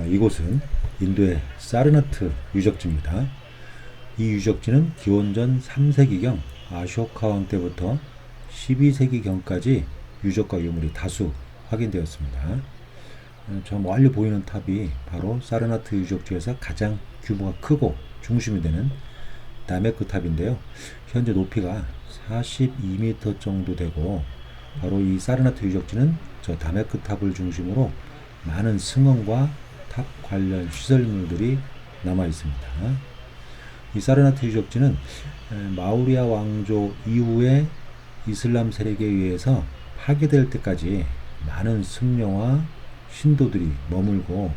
어, 이곳은 인도의 사르나트 유적지입니다. 이 유적지는 기원전 3세기경 아쇼카 왕 때부터 12세기경까지 유적과 유물이 다수 확인되었습니다. 어, 저 멀리 보이는 탑이 바로 사르나트 유적지에서 가장 규모가 크고 중심이 되는 다메크 탑인데요. 현재 높이가 42m 정도 되고 바로 이 사르나트 유적지는 저 다메크 탑을 중심으로 많은 승원과 탑 관련 시설물들이 남아 있습니다. 이 사르나트 유적지는 에, 마우리아 왕조 이후에 이슬람 세력에 의해서 파괴될 때까지 많은 승려와 신도들이 머물고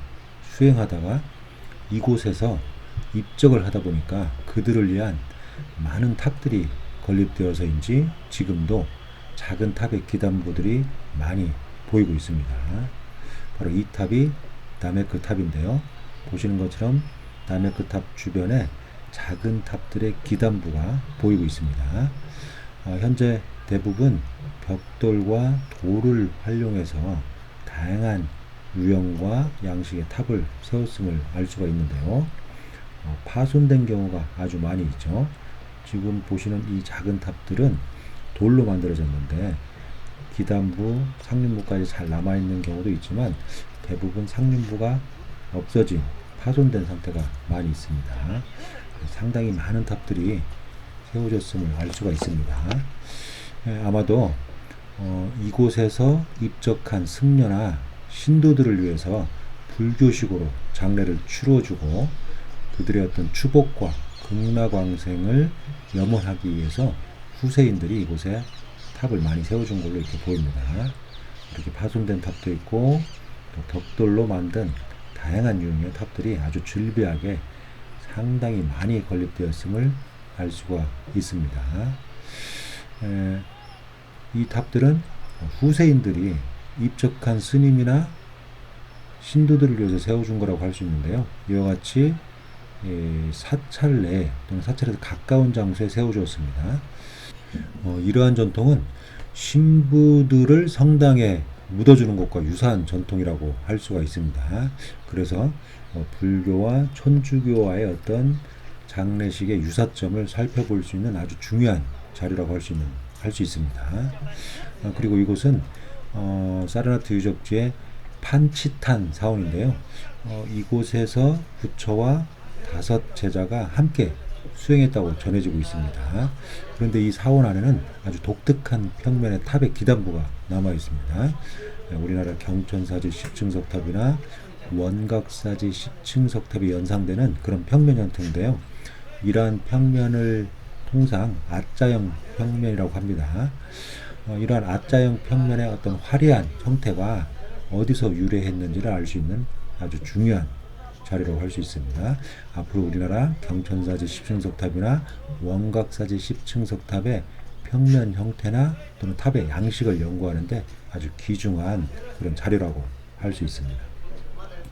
수행하다가 이곳에서 입적을 하다 보니까 그들을 위한 많은 탑들이 건립되어서인지 지금도 작은 탑의 기단부들이 많이 보이고 있습니다. 바로 이 탑이 다메크 탑인데요. 보시는 것처럼 다메크 탑 주변에 작은 탑들의 기단부가 보이고 있습니다. 어, 현재 대부분 벽돌과 돌을 활용해서 다양한 유형과 양식의 탑을 세웠음을 알 수가 있는데요. 어, 파손된 경우가 아주 많이 있죠. 지금 보시는 이 작은 탑들은 돌로 만들어졌는데 기단부, 상륜부까지 잘 남아있는 경우도 있지만 대부분 상륜부가 없어진 파손된 상태가 많이 있습니다. 상당히 많은 탑들이 세워졌음을 알 수가 있습니다. 예, 아마도 어, 이곳에서 입적한 승려나 신도들을 위해서 불교식으로 장례를 치러주고 그들의 어떤 추복과 극락왕생을 염원하기 위해서 후세인들이 이곳에 탑을 많이 세워준 걸로 이렇게 보입니다. 이렇게 파손된 탑도 있고 또 벽돌로 만든 다양한 유형의 탑들이 아주 즐비하게 상당히 많이 건립되었음을 알 수가 있습니다. 에, 이 탑들은 후세인들이 입적한 스님이나 신도들을 위해서 세워준 거라고 할 수 있는데요. 이와 같이 예, 사찰 내 또는 사찰에서 가까운 장소에 세워주었습니다. 어, 이러한 전통은 신부들을 성당에 묻어주는 것과 유사한 전통이라고 할 수가 있습니다. 그래서 어, 불교와 천주교와의 어떤 장례식의 유사점을 살펴볼 수 있는 아주 중요한 자료라고 할 수 있는 할 수 있습니다. 어, 그리고 이곳은 어, 사르나트 유적지의 판치탄 사원인데요. 어, 이곳에서 부처와 다섯 제자가 함께 수행했다고 전해지고 있습니다. 그런데 이 사원 안에는 아주 독특한 평면의 탑의 기단부가 남아 있습니다. 네, 우리나라 경천사지 10층 석 탑이나 원각사지 10층 석 탑이 연상되는 그런 평면 형태인데요. 이러한 평면을 통상 아자형 평면이라고 합니다. 어, 이러한 아자형 평면의 어떤 화려한 형태가 어디서 유래했는지를 알 수 있는 아주 중요한 자료라고 할 수 있습니다. 앞으로 우리나라 경천사지 10층 석 탑이나 원각사지 10층 석 탑의 평면 형태나 또는 탑의 양식을 연구하는데 아주 귀중한 그런 자료라고 할 수 있습니다.